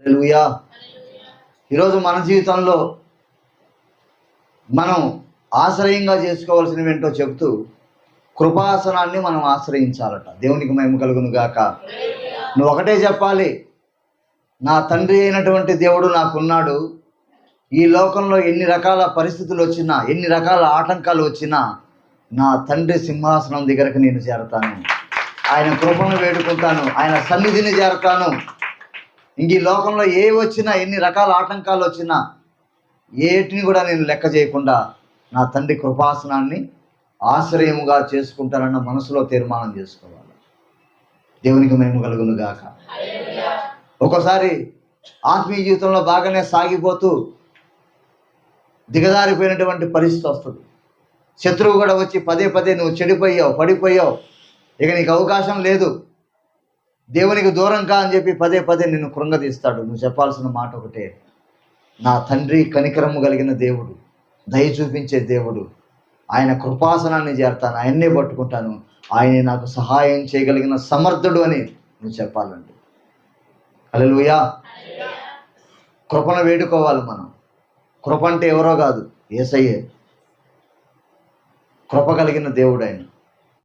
హల్లెలూయా. ఈరోజు మన జీవితంలో మనం ఆశ్రయంగా చేసుకోవాల్సినవి ఏంటో చెప్తూ కృపాసనాన్ని మనం ఆశ్రయించాలట. దేవునికి మేము కలుగును గాక. నువ్వు ఒకటే చెప్పాలి. నా తండ్రి అయినటువంటి దేవుడు నాకున్నాడు. ఈ లోకంలో ఎన్ని రకాల పరిస్థితులు వచ్చినా ఎన్ని రకాల ఆటంకాలు వచ్చినా నా తండ్రి సింహాసనం దగ్గరకు నేను చేరతాను. ఆయన కృపను వేడుకుంటాను. ఆయన సన్నిధిని చేరతాను. ఇంక ఈ లోకంలో ఏ వచ్చినా ఎన్ని రకాల ఆటంకాలు వచ్చినా ఏటిని కూడా నేను లెక్క చేయకుండా నా తండ్రి కృపాసనాన్ని ఆశ్రయముగా చేసుకుంటానన్న మనసులో తీర్మానం చేసుకోవాలి. దేవునికి మేము కలుగును గాక. ఒకసారి ఆత్మీయ జీవితంలో బాగానే సాగిపోతూ దిగజారిపోయినటువంటి పరిస్థితి వస్తుంది. శత్రువు కూడా వచ్చి పదే పదే నువ్వు చెడిపోయావు పడిపోయావు. ఇక నీకు అవకాశం లేదు. దేవునికి దూరం కా అని చెప్పి పదే పదే నిన్ను కృంగదీస్తాడు. నువ్వు చెప్పాల్సిన మాట ఒకటే. నా తండ్రి కనికరము కలిగిన దేవుడు దయ చూపించే దేవుడు. ఆయన కృపాసనాన్ని చేరతాను ఆయన్నే పట్టుకుంటాను. ఆయన నాకు సహాయం చేయగలిగిన సమర్థుడు అని నువ్వు చెప్పాలండి అలలుయా కృపను వేడుకోవాలి మనం. కృప అంటే ఎవరో కాదు ఏసయ్యే. కృప కలిగిన దేవుడు ఆయన.